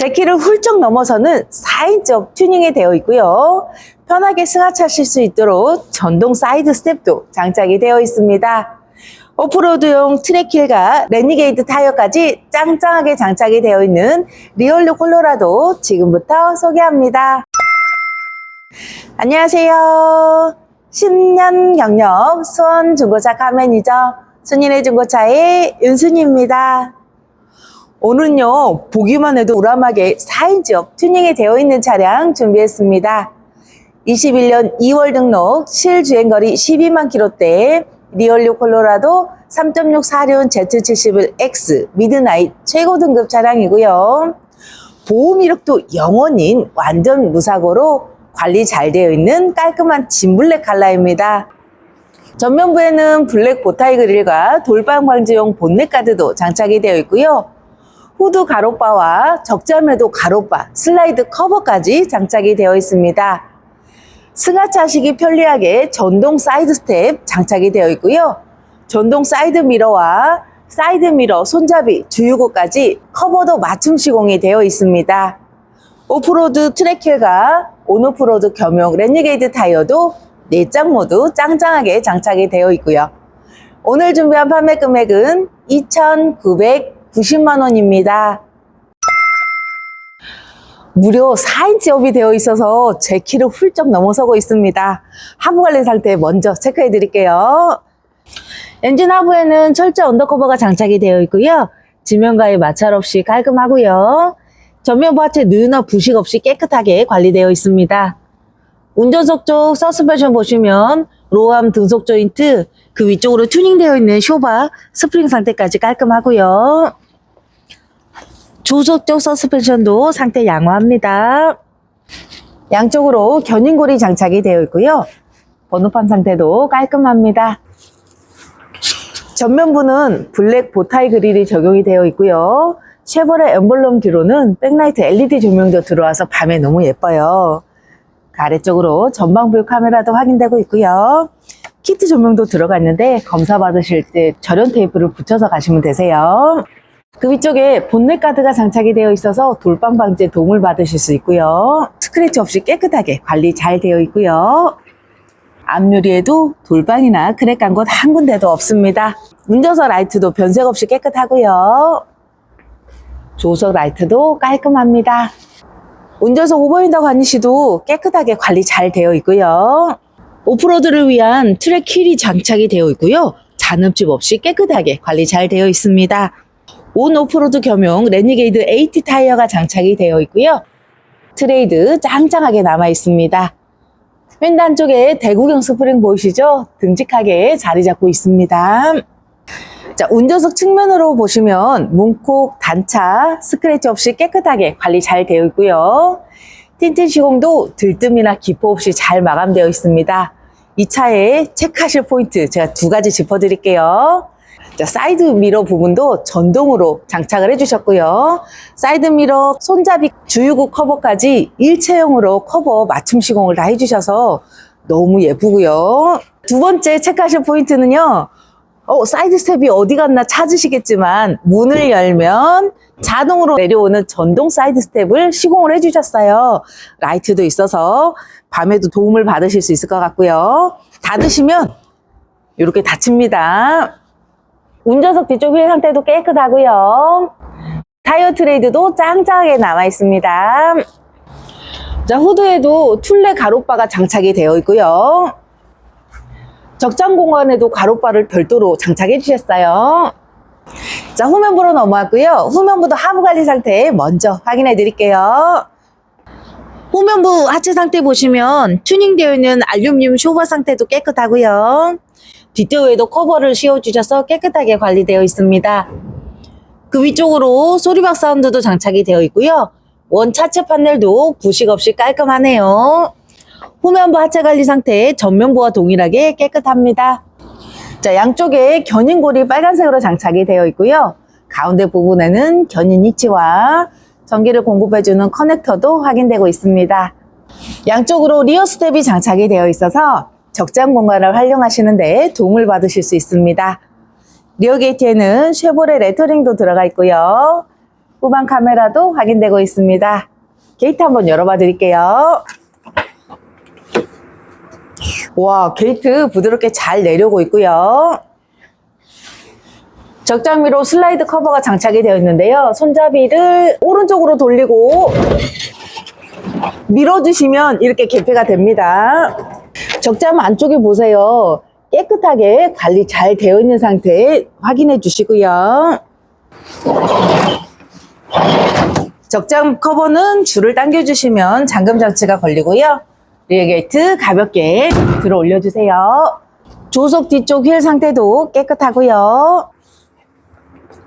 제 키를 훌쩍 넘어서는 4인적 튜닝이 되어 있고요. 편하게 승하차하실 수 있도록 전동 사이드 스텝도 장착이 되어 있습니다. 오프로드용 트랙힐과 레니게이드 타이어까지 짱짱하게 장착이 되어 있는 리얼로 콜로라도 지금부터 소개합니다. 안녕하세요. 10년 경력 수원 중고차 카매니저 순인의 중고차의 윤순입니다. 오늘은요, 보기만 해도 우람하게 4인적 튜닝이 되어 있는 차량 준비했습니다. 21년 2월 등록 실주행거리 12만 킬로대 리얼류 콜로라도 3.6 사륜 Z71X 미드나잇 최고 등급 차량이고요. 보험 이력도 0원인 완전 무사고로 관리 잘 되어 있는 깔끔한 진블랙 컬러입니다. 전면부에는 블랙 보타이 그릴과 돌방 방지용 본넷 가드도 장착이 되어 있고요. 후드 가로바와 적자매도 가로바, 슬라이드 커버까지 장착이 되어 있습니다. 승하차하시기 편리하게 전동 사이드 스텝 장착이 되어 있고요. 전동 사이드 미러와 사이드 미러, 손잡이, 주유구까지 커버도 맞춤 시공이 되어 있습니다. 오프로드 트랙힐과 온오프로드 겸용 렌니게이드 타이어도 내장 모두 짱짱하게 장착이 되어 있고요. 오늘 준비한 판매 금액은 2,990만 원입니다. 무려 4인치 업이 되어 있어서 제 키를 훌쩍 넘어서고 있습니다. 하부 관리 상태 먼저 체크해 드릴게요. 엔진 하부에는 철제 언더커버가 장착이 되어 있고요. 지면과의 마찰 없이 깔끔하고요. 전면 부 하체 누유나 부식 없이 깨끗하게 관리되어 있습니다. 운전석 쪽 서스펜션 보시면 로암 등속 조인트 그 위쪽으로 튜닝되어 있는 쇼바 스프링 상태까지 깔끔하고요. 쪽 서스펜션도 상태 양호합니다. 양쪽으로 견인골이 장착이 되어 있고요. 번호판 상태도 깔끔합니다. 전면부는 블랙 보타이 그릴이 적용이 되어 있고요. 쉐보레 엠블럼 뒤로는 백라이트 LED 조명도 들어와서 밤에 너무 예뻐요. 그 아래쪽으로 전방뷰 카메라도 확인되고 있고요. 키트 조명도 들어가 있는데 검사 받으실 때 절연 테이프를 붙여서 가시면 되세요. 그 위쪽에 본넷 가드가 장착이 되어 있어서 돌방 방지에 도움을 받으실 수 있고요. 스크래치 없이 깨끗하게 관리 잘 되어 있고요. 앞유리에도 돌방이나 크랙 간 곳 한 군데도 없습니다. 운전석 라이트도 변색 없이 깨끗하고요. 조석 라이트도 깔끔합니다. 운전석 오버윈더 관리시도 깨끗하게 관리 잘 되어 있고요. 오프로드를 위한 트랙 휠이 장착이 되어 있고요. 잔흡집 없이 깨끗하게 관리 잘 되어 있습니다. 온 오프로드 겸용 레니게이드 AT 타이어가 장착이 되어 있고요. 트레이드 짱짱하게 남아 있습니다. 횡단 쪽에 대구경 스프링 보이시죠? 듬직하게 자리 잡고 있습니다. 자, 운전석 측면으로 보시면 문콕, 단차, 스크래치 없이 깨끗하게 관리 잘 되어 있고요. 틴트 시공도 들뜸이나 기포 없이 잘 마감되어 있습니다. 이 차에 체크하실 포인트 제가 두 가지 짚어드릴게요. 자, 사이드 미러 부분도 전동으로 장착을 해주셨고요. 사이드 미러, 손잡이, 주유구 커버까지 일체형으로 커버 맞춤 시공을 다 해주셔서 너무 예쁘고요. 두 번째 체크하실 포인트는요. 어, 사이드 스텝이 어디 갔나 찾으시겠지만 문을 열면 자동으로 내려오는 전동 사이드 스텝을 시공을 해주셨어요. 라이트도 있어서 밤에도 도움을 받으실 수 있을 것 같고요. 닫으시면 이렇게 닫힙니다. 운전석 뒤쪽 휠 상태도 깨끗하고요. 타이어 트레이드도 짱짱하게 남아 있습니다. 자, 후드에도 툴레 가로바가 장착이 되어 있고요. 적장 공간에도 가로바를 별도로 장착해 주셨어요. 자, 후면부로 넘어왔고요. 후면부도 하부 관리 상태 먼저 확인해 드릴게요. 후면부 하체 상태 보시면 튜닝되어 있는 알루미늄 쇼바 상태도 깨끗하고요. 뒷대우에도 커버를 씌워주셔서 깨끗하게 관리되어 있습니다. 그 위쪽으로 소리박 사운드도 장착이 되어 있고요. 원 차체 판넬도 부식 없이 깔끔하네요. 후면부 하체 관리 상태 전면부와 동일하게 깨끗합니다. 자, 양쪽에 견인골이 빨간색으로 장착이 되어 있고요. 가운데 부분에는 견인 위치와 전기를 공급해주는 커넥터도 확인되고 있습니다. 양쪽으로 리어 스텝이 장착이 되어 있어서 적장 공간을 활용하시는 데 도움을 받으실 수 있습니다. 리어 게이트에는 쉐보레 레터링도 들어가 있고요. 후방 카메라도 확인되고 있습니다. 게이트 한번 열어봐 드릴게요. 와, 게이트 부드럽게 잘 내려오고 있고요. 적장미로 슬라이드 커버가 장착이 되어 있는데요. 손잡이를 오른쪽으로 돌리고 밀어주시면 이렇게 개폐가 됩니다. 적장 안쪽에 보세요. 깨끗하게 관리 잘 되어 있는 상태 확인해 주시고요. 적장 커버는 줄을 당겨주시면 잠금 장치가 걸리고요. 리어 게이트 가볍게 들어 올려주세요. 조속 뒤쪽 휠 상태도 깨끗하고요.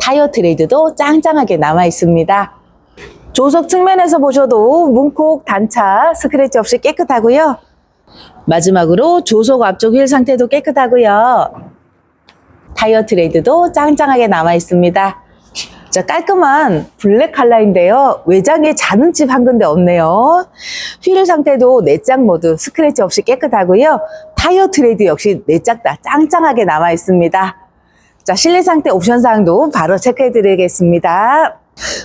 타이어 트레이드도 짱짱하게 남아 있습니다. 조석 측면에서 보셔도 문콕 단차 스크래치 없이 깨끗하고요. 마지막으로 조속 앞쪽 휠 상태도 깨끗하고요. 타이어 트레이드도 짱짱하게 남아 있습니다. 자, 깔끔한 블랙 컬러인데요. 외장에 자눈집 한 군데 없네요. 휠 상태도 내장 모두 스크래치 없이 깨끗하고요. 타이어 트레이드 역시 내장 다 짱짱하게 남아 있습니다. 자, 실내 상태 옵션 사항도 바로 체크해 드리겠습니다.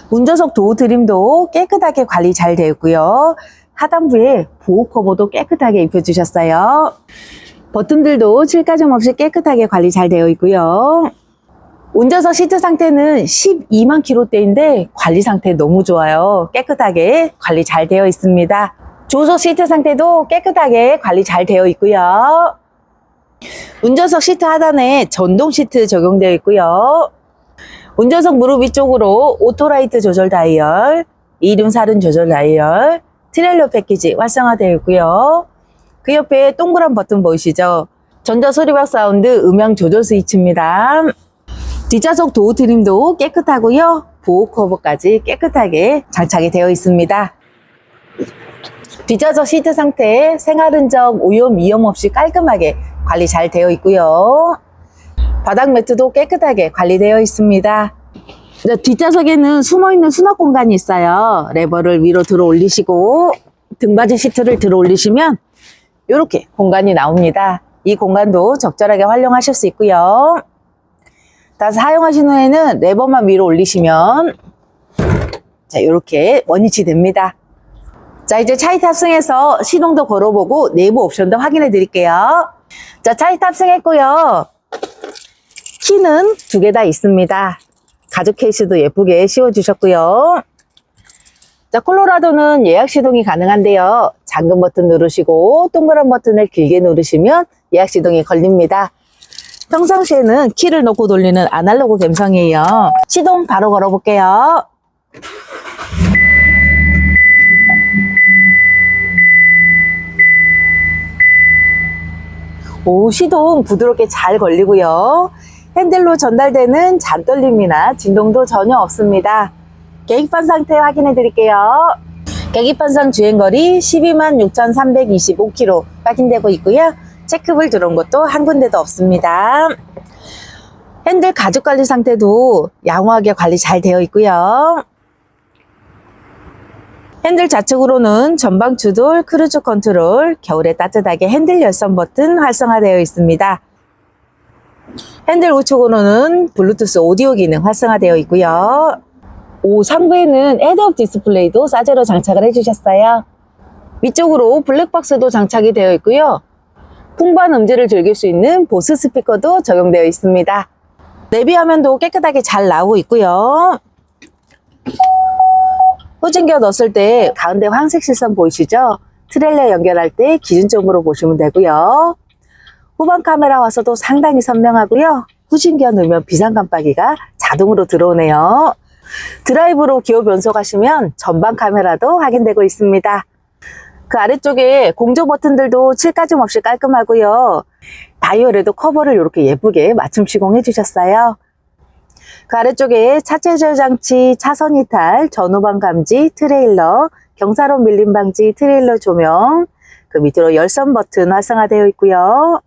운전석 도어 트림도 깨끗하게 관리 잘 되어 있고요. 하단부에 보호 커버도 깨끗하게 입혀주셨어요. 버튼들도 칠가점 없이 깨끗하게 관리 잘 되어 있고요. 운전석 시트 상태는 12만 킬로대인데 관리 상태 너무 좋아요. 깨끗하게 관리 잘 되어 있습니다. 조석 시트 상태도 깨끗하게 관리 잘 되어 있고요. 운전석 시트 하단에 전동 시트 적용되어 있고요. 운전석 무릎 위쪽으로 오토라이트 조절 다이얼, 이륜 사륜 조절 다이얼, 트레일러 패키지 활성화되어 있고요. 그 옆에 동그란 버튼 보이시죠? 전자 소리박 사운드 음향 조절 스위치입니다. 뒷좌석 도어 트림도 깨끗하고요. 보호 커버까지 깨끗하게 장착이 되어 있습니다. 뒷좌석 시트 상태 생활 흔적 오염 위험 없이 깔끔하게 관리 잘 되어 있고요. 바닥 매트도 깨끗하게 관리되어 있습니다. 자, 뒷좌석에는 숨어있는 수납 공간이 있어요. 레버를 위로 들어 올리시고 등받이 시트를 들어 올리시면 이렇게 공간이 나옵니다. 이 공간도 적절하게 활용하실 수 있고요. 다 사용하신 후에는 레버만 위로 올리시면 자 이렇게 원위치 됩니다. 자 이제 차에 탑승해서 시동도 걸어보고 내부 옵션도 확인해 드릴게요. 자 차에 탑승했고요. 키는 두 개 다 있습니다. 가죽 케이스도 예쁘게 씌워주셨고요. 자, 콜로라도는 예약 시동이 가능한데요. 잠금 버튼 누르시고 동그란 버튼을 길게 누르시면 예약 시동이 걸립니다. 평상시에는 키를 놓고 돌리는 아날로그 감성이에요. 시동 바로 걸어볼게요. 오, 시동 부드럽게 잘 걸리고요. 핸들로 전달되는 잔떨림이나 진동도 전혀 없습니다. 계기판 상태 확인해 드릴게요. 계기판상 주행거리 12만 6,325km 확인되고 있고요. 체크불 들어온 것도 한 군데도 없습니다. 핸들 가죽 관리 상태도 양호하게 관리 잘 되어 있고요. 핸들 좌측으로는 전방 추돌, 크루즈 컨트롤, 겨울에 따뜻하게 핸들 열선 버튼 활성화되어 있습니다. 핸들 우측으로는 블루투스 오디오 기능 활성화되어 있고요. 오, 상부에는 헤드업 디스플레이도 싸제로 장착을 해주셨어요. 위쪽으로 블랙박스도 장착이 되어 있고요. 풍부한 음질을 즐길 수 있는 보스 스피커도 적용되어 있습니다. 내비 화면도 깨끗하게 잘 나오고 있고요. 후진겨 넣었을 때 가운데 황색 실선 보이시죠? 트레일러 연결할 때 기준점으로 보시면 되고요. 후방 카메라 와서도 상당히 선명하고요. 후진기어 넣으면 비상 깜빡이가 자동으로 들어오네요. 드라이브로 기어 변속하시면 전방 카메라도 확인되고 있습니다. 그 아래쪽에 공조 버튼들도 칠가점 없이 깔끔하고요. 다이얼에도 커버를 이렇게 예쁘게 맞춤 시공해 주셨어요. 그 아래쪽에 차체 조절 장치, 차선 이탈, 전후방 감지, 트레일러, 경사로 밀림 방지, 트레일러 조명, 그 밑으로 열선 버튼 활성화되어 있고요.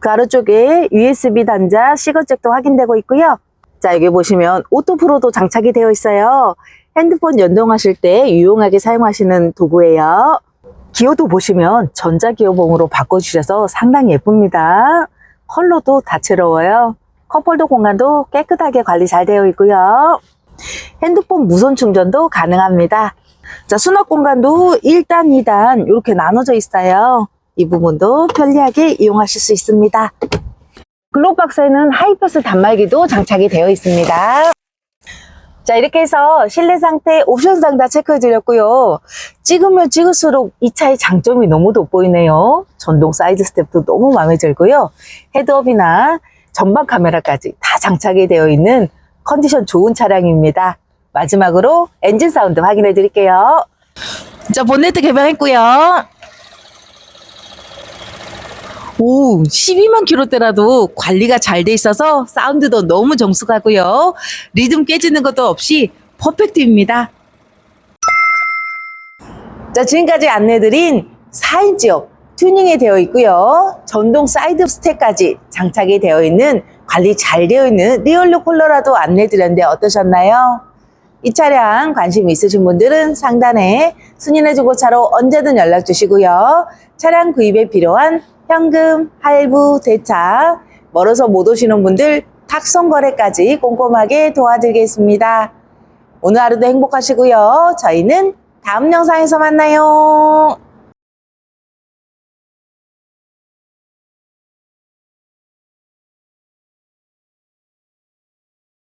그 아래쪽에 USB 단자, 시거잭도 확인되고 있고요. 자, 여기 보시면 오토프로도 장착이 되어 있어요. 핸드폰 연동하실 때 유용하게 사용하시는 도구예요. 기어도 보시면 전자기어봉으로 바꿔주셔서 상당히 예쁩니다. 컬러도 다채로워요. 컵홀더 공간도 깨끗하게 관리 잘 되어 있고요. 핸드폰 무선 충전도 가능합니다. 자, 수납 공간도 1단, 2단 이렇게 나눠져 있어요. 이 부분도 편리하게 이용하실 수 있습니다. 글로박스에는 하이패스 단말기도 장착이 되어 있습니다. 자, 이렇게 해서 실내 상태 옵션 상 다 체크해 드렸고요. 찍으면 찍을수록 이 차의 장점이 너무 돋보이네요. 전동 사이드 스텝도 너무 마음에 들고요. 헤드업이나 전방 카메라까지 다 장착이 되어 있는 컨디션 좋은 차량입니다. 마지막으로 엔진 사운드 확인해 드릴게요. 자, 본네트 개방했고요. 오, 12만 킬로대라도 관리가 잘 돼 있어서 사운드도 너무 정숙하고요. 리듬 깨지는 것도 없이 퍼펙트입니다. 자, 지금까지 안내드린 4인치업 튜닝이 되어 있고요. 전동 사이드 스택까지 장착이 되어 있는 관리 잘 되어 있는 리얼로 콜로라도 안내드렸는데 어떠셨나요? 이 차량 관심 있으신 분들은 상단에 순인의 중고차로 언제든 연락 주시고요. 차량 구입에 필요한 현금, 할부, 대차, 멀어서 못 오시는 분들 탁송 거래까지 꼼꼼하게 도와드리겠습니다. 오늘 하루도 행복하시고요. 저희는 다음 영상에서 만나요.